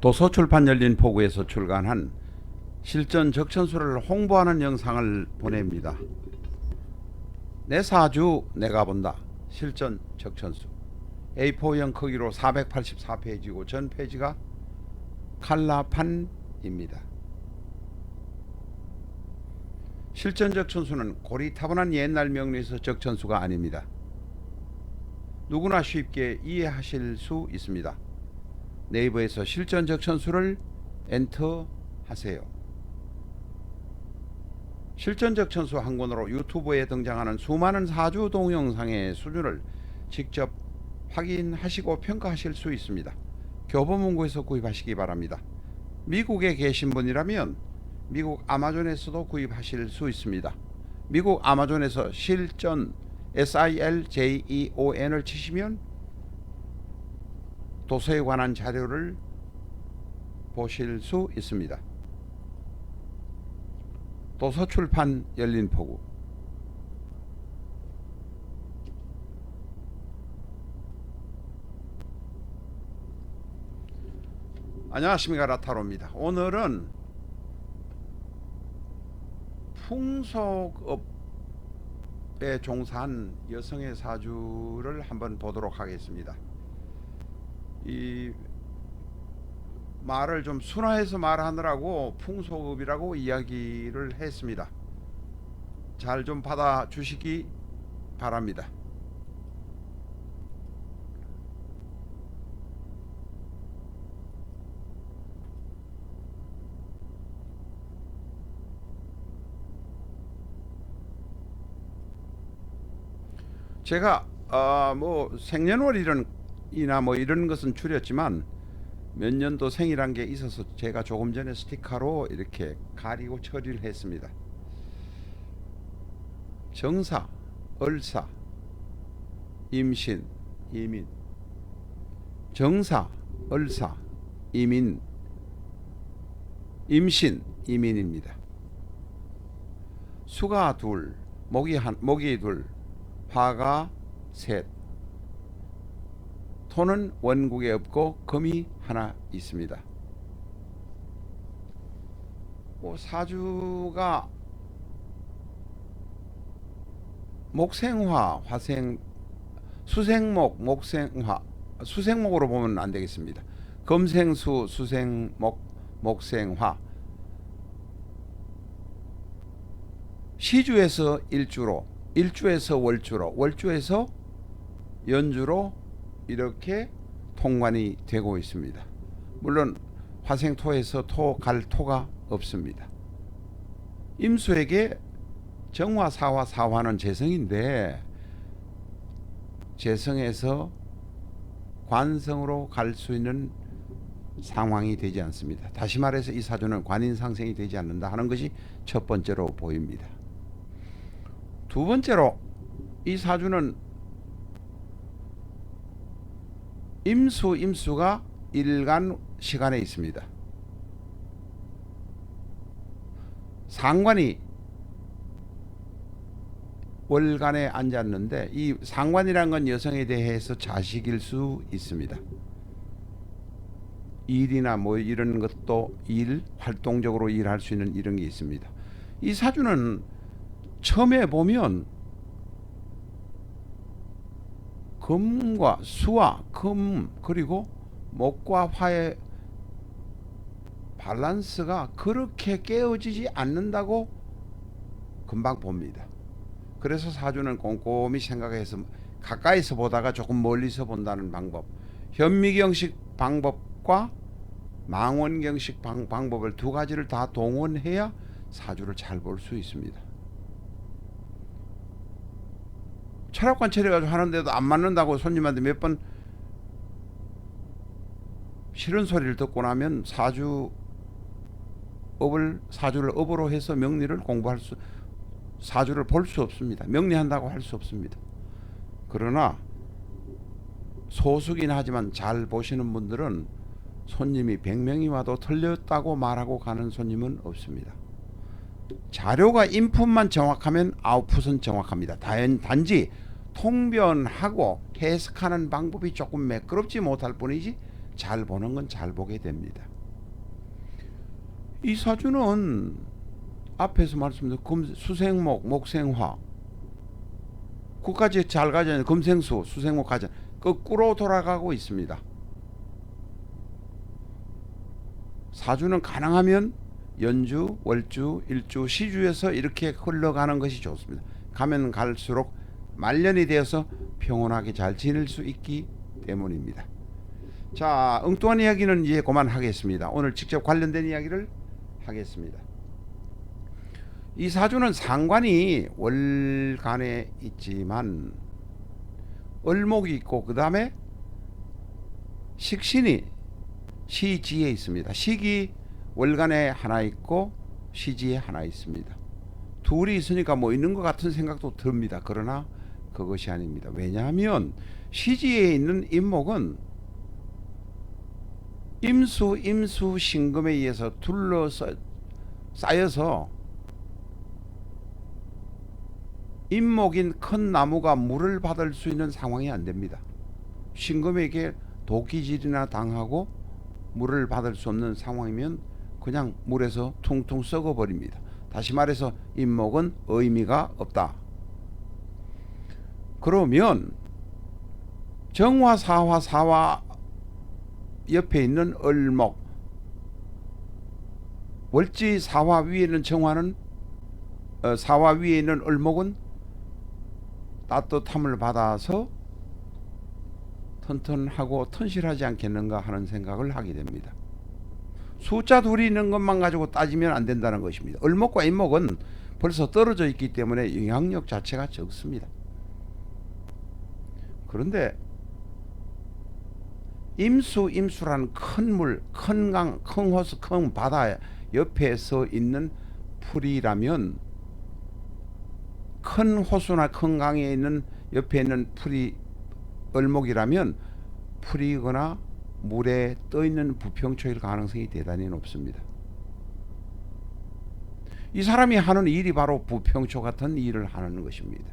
도서출판 열린 포구에서 출간한 실전 적천수를 홍보하는 영상을 보냅니다. 내 사주 내가 본다. 실전 적천수. A4형 크기로 484페이지고 전 페이지가 칼라판입니다. 실전 적천수는 고리타분한 옛날 명리에서 적천수가 아닙니다. 누구나 쉽게 이해하실 수 있습니다. 네이버에서 실전 적 천수를 엔터 하세요. 실전 적 천수 한 권으로 유튜브에 등장하는 수많은 사주 동영상의 수준을 직접 확인하시고 평가하실 수 있습니다. 교보문고에서 구입하시기 바랍니다. 미국에 계신 분이라면 미국 아마존에서도 구입하실 수 있습니다. 미국 아마존에서 실전 SILJEON을 치시면 도서에 관한 자료를 보실 수 있습니다. 도서출판 열린포구 안녕하십니까 라타로입니다. 오늘은 풍속업에 종사한 여성의 사주를 한번 보도록 하겠습니다. 이 말을 좀 순화해서 말하느라고 풍속업이라고 이야기를 했습니다. 잘 좀 받아 주시기 바랍니다. 제가 어, 뭐 생년월일은 이나 뭐 이런 것은 줄였지만 몇 년도 생이란 게 있어서 제가 조금 전에 스티커로 이렇게 가리고 처리를 했습니다. 정사, 을사, 임신, 이민. 정사, 을사, 이민, 임신, 이민입니다. 수가 둘, 목이 한, 목이 둘, 화가 셋. 토는 원국에 없고 금이 하나 있습니다. 뭐 사주가 목생화, 화생, 수생목, 목생화, 수생목으로 보면 안 되겠습니다. 금생수, 수생목, 목생화. 시주에서 일주로, 일주에서 월주로, 월주에서 연주로 이렇게 통관이 되고 있습니다. 물론 화생토에서 토 갈 토가 없습니다. 임수에게 정화, 사화, 사화는 재성인데 재성에서 관성으로 갈 수 있는 상황이 되지 않습니다. 다시 말해서 이 사주는 관인상생이 되지 않는다 하는 것이 첫 번째로 보입니다. 두 번째로 이 사주는 임수 임수가 일간 시간에 있습니다. 상관이 월간에 앉았는데 이 상관이란 건 여성에 대해서 자식일 수 있습니다. 일이나 뭐 이런 것도 일 활동적으로 일할 수 있는 이런 게 있습니다. 이 사주는 처음에 보면 금과 수와 금 그리고 목과 화의 밸런스가 그렇게 깨어지지 않는다고 금방 봅니다. 그래서 사주는 꼼꼼히 생각해서 가까이서 보다가 조금 멀리서 본다는 방법, 현미경식 방법과 망원경식 방, 방법을 두 가지를 다 동원해야 사주를 잘 볼 수 있습니다. 철학관 차려가지고 하는데도 안 맞는다고 손님한테 몇 번 싫은 소리를 듣고 나면 사주 업을 사주를 업으로 해서 명리를 공부할 수 사주를 볼 수 없습니다. 명리한다고 할 수 없습니다. 그러나 소수긴 하지만 잘 보시는 분들은 손님이 100명이 와도 틀렸다고 말하고 가는 손님은 없습니다. 자료가 인풋만 정확하면 아웃풋은 정확합니다. 단, 단지 통변하고 해석하는 방법이 조금 매끄럽지 못할 뿐이지 잘 보는 건 잘 보게 됩니다. 이 사주는 앞에서 말씀드린 금, 수생목, 목생화 그까지 잘 가잖아요. 금생수, 수생목 가잖 거꾸로 돌아가고 있습니다. 사주는 가능하면 연주, 월주, 일주, 시주에서 이렇게 흘러가는 것이 좋습니다. 가면 갈수록 말년이 되어서 평온하게 잘 지낼 수 있기 때문입니다. 자, 엉뚱한 이야기는 이제 그만하겠습니다. 오늘 직접 관련된 이야기를 하겠습니다. 이 사주는 상관이 월간에 있지만 을목이 있고 그 다음에 식신이 시지에 있습니다. 식이 월간에 하나 있고 시지에 하나 있습니다. 둘이 있으니까 뭐 있는 것 같은 생각도 듭니다. 그러나 그것이 아닙니다. 왜냐하면 시지에 있는 임목은 임수 임수 신금에 의해서 둘러싸 쌓여서 임목인 큰 나무가 물을 받을 수 있는 상황이 안 됩니다. 신금에게 도끼질이나 당하고 물을 받을 수 없는 상황이면 그냥 물에서 퉁퉁 썩어 버립니다. 다시 말해서 임목은 의미가 없다. 그러면 정화 사화 사화 옆에 있는 을목 월지 사화 위에 있는 정화는 어, 사화 위에 있는 을목은 따뜻함을 받아서 튼튼하고 튼실하지 않겠는가 하는 생각을 하게 됩니다. 숫자 둘이 있는 것만 가지고 따지면 안 된다는 것입니다. 을목과 임목은 벌써 떨어져 있기 때문에 영향력 자체가 적습니다. 그런데 임수 임수라는 큰 물, 큰 강, 큰 호수, 큰 바다 옆에 서 있는 풀이라면 큰 호수나 큰 강에 있는 옆에 있는 풀이 을목이라면 풀이거나 물에 떠 있는 부평초일 가능성이 대단히 높습니다. 이 사람이 하는 일이 바로 부평초 같은 일을 하는 것입니다.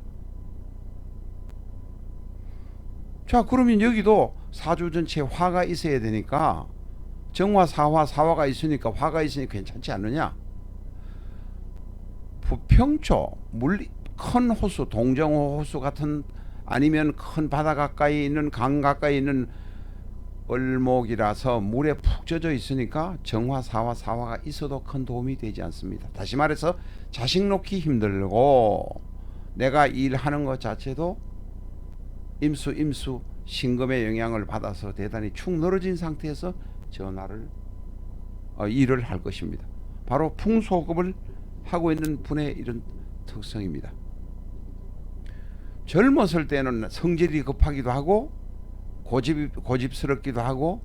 자, 그러면 여기도 사주 전체 화가 있어야 되니까 정화, 사화, 사화가 있으니까 화가 있으니 괜찮지 않느냐? 부평초, 물, 큰 호수, 동정호 호수 같은 아니면 큰 바다 가까이 있는 강 가까이 있는 을목이라서 물에 푹 젖어 있으니까 정화, 사화, 사화가 있어도 큰 도움이 되지 않습니다. 다시 말해서 자식 놓기 힘들고 내가 일하는 것 자체도 임수, 임수, 신금의 영향을 받아서 대단히 축 늘어진 상태에서 전화를 어, 일을 할 것입니다. 바로 풍소급을 하고 있는 분의 이런 특성입니다. 젊었을 때는 성질이 급하기도 하고 고집 고집스럽기도 하고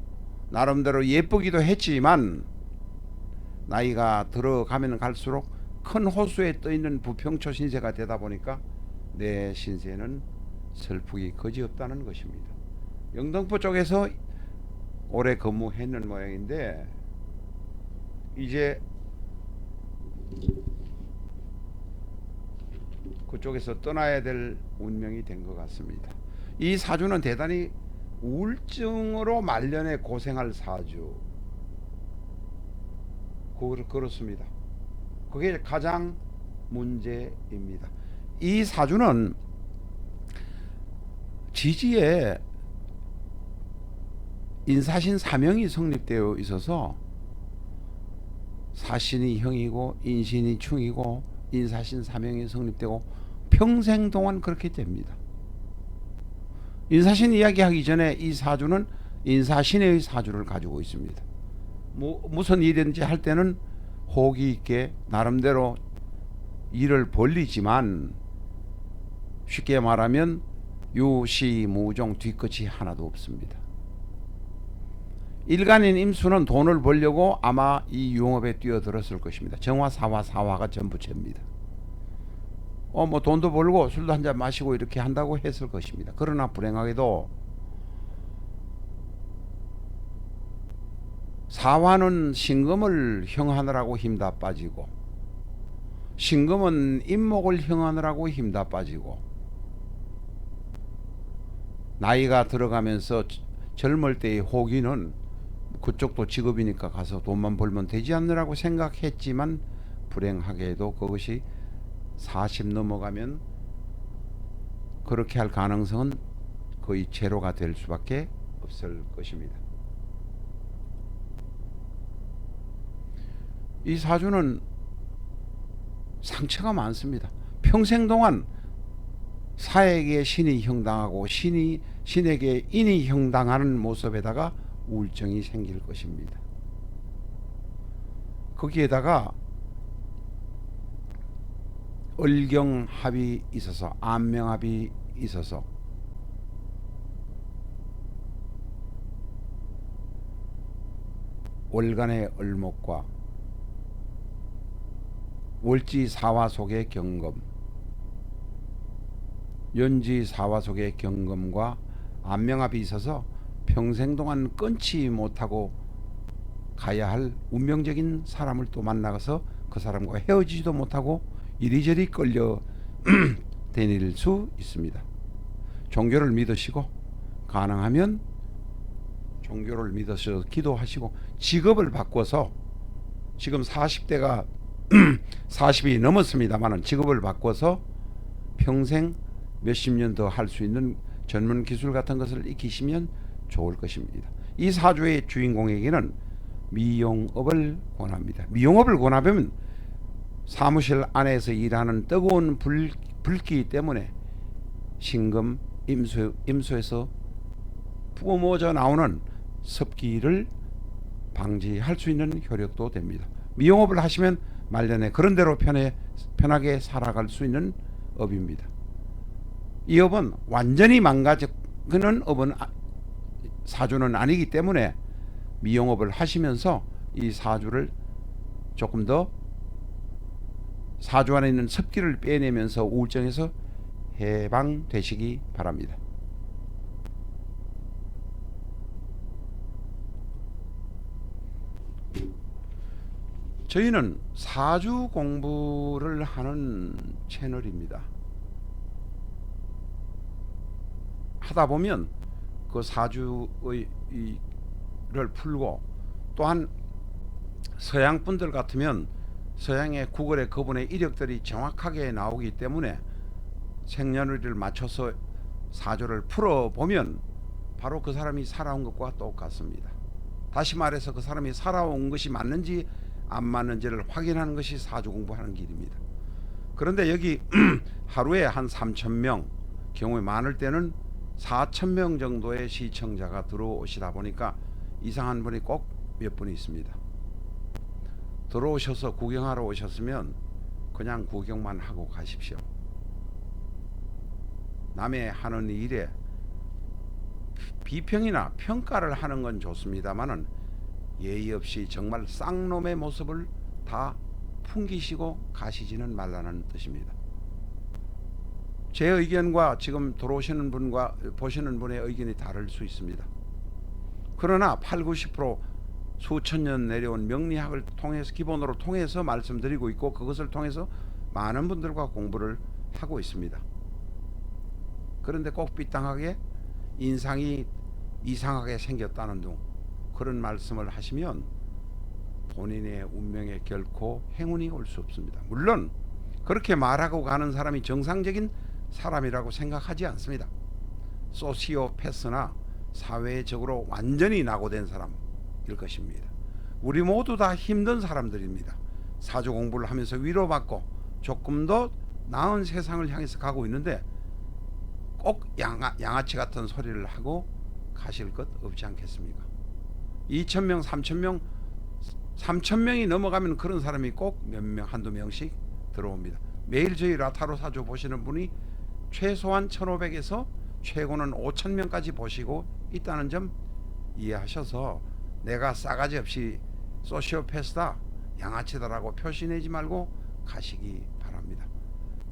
나름대로 예쁘기도 했지만 나이가 들어가면 갈수록 큰 호수에 떠 있는 부평초 신세가 되다 보니까 내 신세는 슬프기 거지없다는 것입니다. 영등포 쪽에서 오래 근무했는 모양인데 이제 그쪽에서 떠나야 될 운명이 된 것 같습니다. 이 사주는 대단히 우울증으로 말년에 고생할 사주. 그- 그렇습니다. 그게 가장 문제입니다. 이 사주는 지지에 인사신 사명이 성립되어 있어서 사신이 형이고 인신이 충이고 인사신 사명이 성립되고 평생 동안 그렇게 됩니다. 인사신 이야기하기 전에 이 사주는 인사신의 사주를 가지고 있습니다. 뭐 무슨 일이든지 할 때는 호기 있게 나름대로 일을 벌리지만 쉽게 말하면 유시 무종 뒤끝이 하나도 없습니다. 일간인 임수는 돈을 벌려고 아마 이 유흥업에 뛰어들었을 것입니다. 정화, 사화, 사화가 전부 죄입니다. 어, 뭐 돈도 벌고 술도 한 잔 마시고 이렇게 한다고 했을 것입니다. 그러나 불행하게도 사화는 신금을 형하느라고 힘 다 빠지고 신금은 임목을 형하느라고 힘 다 빠지고 나이가 들어가면서 젊을 때의 호기는 그쪽도 직업이니까 가서 돈만 벌면 되지 않느라고 생각했지만 불행하게도 그것이 40 넘어가면 그렇게 할 가능성은 거의 제로가 될 수밖에 없을 것입니다. 이 사주는 상처가 많습니다. 평생 동안 사에게 신이 형당하고 신이 신에게 인이 형당하는 모습에다가 우울증이 생길 것입니다. 거기에다가 을경합이 있어서 안명합이 있어서 월간의 을목과 월지 사화 속의 경금 연지 사화 속의 경금과 안명합이 있어서 평생 동안 끊지 못하고 가야 할 운명적인 사람을 또 만나서 그 사람과 헤어지지도 못하고 이리저리 끌려 다닐 수 있습니다. 종교를 믿으시고 가능하면 종교를 믿으셔서 기도하시고 직업을 바꿔서 지금 40대가 40이 넘었습니다만은 직업을 바꿔서 평생 몇십 년 더 할 수 있는 전문 기술 같은 것을 익히시면 좋을 것입니다. 이 사주의 주인공에게는 미용업을 권합니다. 미용업을 권하면 사무실 안에서 일하는 뜨거운 불, 불기 때문에 신금 임수, 임수에서 뿜어져 나오는 습기를 방지할 수 있는 효력도 됩니다. 미용업을 하시면 말년에 그런 대로 편하게 살아갈 수 있는 업입니다. 이 업은 완전히 망가지는 업은 아- 사주는 아니기 때문에 미용업을 하시면서 이 사주를 조금 더 사주 안에 있는 습기를 빼내면서 우울증에서 해방되시기 바랍니다. 저희는 사주 공부를 하는 채널입니다. 하다 보면 그 사주의 이를 풀고 또한 서양 분들 같으면 서양의 구글의 그분의 이력들이 정확하게 나오기 때문에 생년월일을 맞춰서 사주를 풀어 보면 바로 그 사람이 살아온 것과 똑같습니다. 다시 말해서 그 사람이 살아온 것이 맞는지 안 맞는지를 확인하는 것이 사주 공부하는 길입니다. 그런데 여기 하루에 한 3천 명 경우에 많을 때는 4천 명 정도의 시청자가 들어오시다 보니까 이상한 분이 꼭 몇분 있습니다. 들어오셔서 구경하러 오셨으면 그냥 구경만 하고 가십시오. 남의 하는 일에 비평이나 평가를 하는 건 좋습니다만은 예의 없이 정말 쌍놈의 모습을 다 풍기시고 가시지는 말라는 뜻입니다. 제 의견과 지금 들어오시는 분과 보시는 분의 의견이 다를 수 있습니다. 그러나 8, 90% 수천 년 내려온 명리학을 통해서 기본으로 통해서 말씀드리고 있고 그것을 통해서 많은 분들과 공부를 하고 있습니다. 그런데 꼭 삐땅하게 인상이 이상하게 생겼다는 등 그런 말씀을 하시면 본인의 운명에 결코 행운이 올 수 없습니다. 물론 그렇게 말하고 가는 사람이 정상적인 사람이라고 생각하지 않습니다. 소시오패스나 사회적으로 완전히 낙오된 사람일 것입니다. 우리 모두 다 힘든 사람들입니다. 사주 공부를 하면서 위로받고 조금 더 나은 세상을 향해서 가고 있는데 꼭 양아, 양아치 같은 소리를 하고 가실 것 없지 않겠습니까? 2천 명, 3천 명, 3천 명이 넘어가면 그런 사람이 꼭 몇 명, 한두 명씩 들어옵니다. 매일 저희 라타로 사주 보시는 분이 최소한 1,500에서 최고는 5천 명까지 보시고 있다는 점 이해하셔서 내가 싸가지 없이 소시오패스다, 양아치다라고 표시내지 말고 가시기 바랍니다.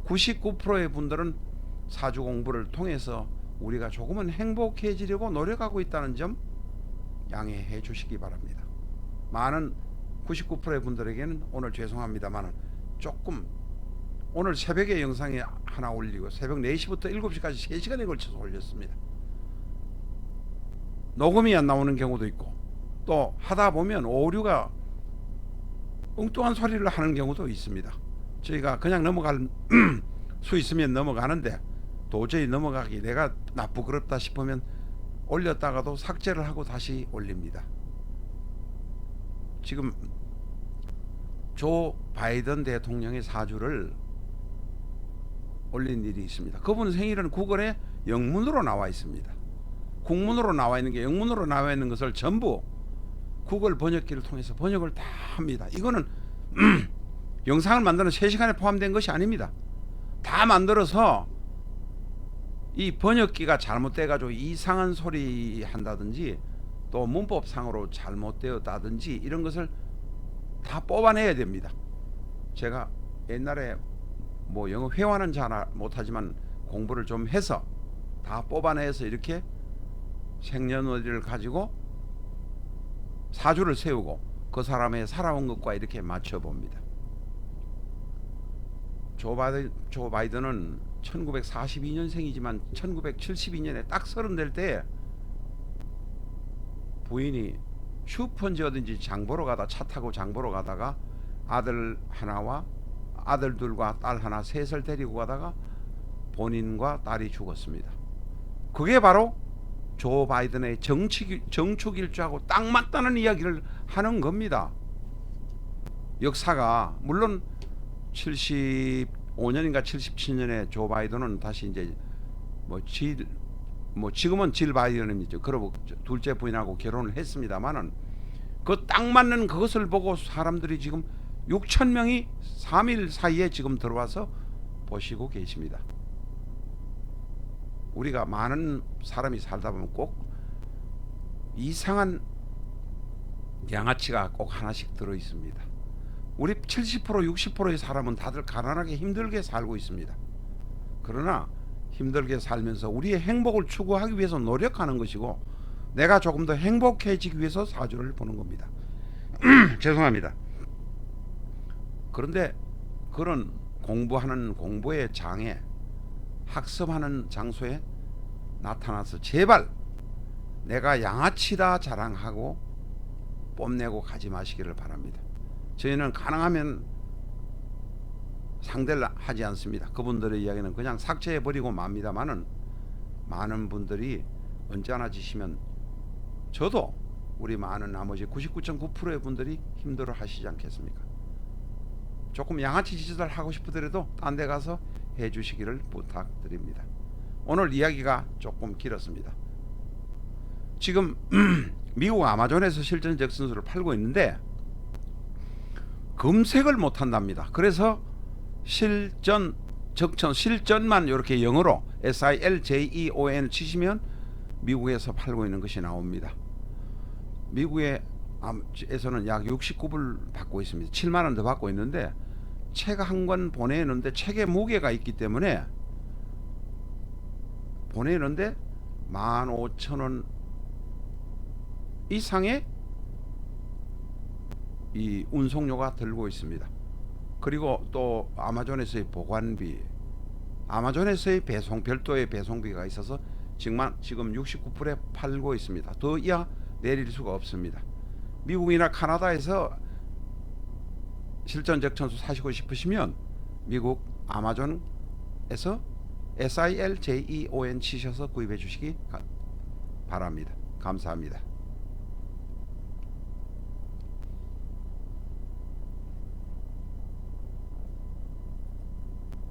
99%의 분들은 사주 공부를 통해서 우리가 조금은 행복해지려고 노력하고 있다는 점 양해해 주시기 바랍니다. 많은 99%의 분들에게는 오늘 죄송합니다만 조금 오늘 새벽에 영상이 하나 올리고 새벽 4시부터 7시까지 3시간에 걸쳐서 올렸습니다. 녹음이 안 나오는 경우도 있고 또 하다 보면 오류가 엉뚱한 소리를 하는 경우도 있습니다. 저희가 그냥 넘어갈 수 있으면 넘어가는데 도저히 넘어가기 내가 나쁘그럽다 싶으면 올렸다가도 삭제를 하고 다시 올립니다. 지금 조 바이든 대통령의 사주를 올린 일이 있습니다. 그분 생일은 구글에 영문으로 나와 있습니다. 국문으로 나와 있는 게 영문으로 나와 있는 것을 전부 구글 번역기를 통해서 번역을 다 합니다. 이거는 영상을 만드는 3시간에 포함된 것이 아닙니다. 다 만들어서 이 번역기가 잘못돼 가지고 이상한 소리 한다든지 또 문법상으로 잘못되었다든지 이런 것을 다 뽑아내야 됩니다. 제가 옛날에 뭐 영어 회화는 잘 아- 못하지만 공부를 좀 해서 다 뽑아내서 이렇게 생년월일을 가지고 사주를 세우고 그 사람의 살아온 것과 이렇게 맞춰 봅니다. 조 바이든, 조 바이든은 1942년생이지만 1972년에 딱 서른 될 때 부인이 슈퍼인지 어딘지 장 보러 가다 차 타고 장 보러 가다가 아들 하나와 아들 둘과 딸 하나 셋을 데리고 가다가 본인과 딸이 죽었습니다. 그게 바로 조 바이든의 정치 정축 일주하고 딱 맞다는 이야기를 하는 겁니다. 역사가 물론 75년인가 77년에 조 바이든은 다시 이제 뭐 질 뭐 지금은 질 바이든이죠. 그러고 둘째 부인하고 결혼을 했습니다만은 그 딱 맞는 그것을 보고 사람들이 지금 6천 명이 3일 사이에 지금 들어와서 보시고 계십니다. 우리가 많은 사람이 살다 보면 꼭 이상한 양아치가 꼭 하나씩 들어 있습니다. 우리 70% 60%의 사람은 다들 가난하게 힘들게 살고 있습니다. 그러나 힘들게 살면서 우리의 행복을 추구하기 위해서 노력하는 것이고 내가 조금 더 행복해지기 위해서 사주를 보는 겁니다. 죄송합니다. 그런데 그런 공부하는 공부의 장에 학습하는 장소에 나타나서 제발 내가 양아치다 자랑하고 뽐내고 가지 마시기를 바랍니다. 저희는 가능하면 상대를 하지 않습니다. 그분들의 이야기는 그냥 삭제해 버리고 맙니다만은 많은 분들이 언짢아 지시면 저도 우리 많은 나머지 99.9%의 분들이 힘들어 하시지 않겠습니까? 조금 양아치 짓을 하고 싶으더라도 딴 데 가서 해 주시기를 부탁드립니다. 오늘 이야기가 조금 길었습니다. 지금 미국 아마존에서 실전 적선수를 팔고 있는데 검색을 못 한답니다. 그래서 실전 적천 실전만 이렇게 영어로 S I L J E O N 치시면 미국에서 팔고 있는 것이 나옵니다. 미국에 에서는 약 69불 받고 있습니다. 7만 원 더 받고 있는데 책 한 권 보내는데 책의 무게가 있기 때문에 보내는데 15,000원 이상의 이 운송료가 들고 있습니다. 그리고 또 아마존에서의 보관비, 아마존에서의 배송 별도의 배송비가 있어서 지금 지금 69불에 팔고 있습니다. 더 이하 내릴 수가 없습니다. 미국이나 카나다에서 실전적 천수 사시고 싶으시면 미국 아마존에서 S I L J E O N 치셔서 구입해 주시기 가- 바랍니다. 감사합니다.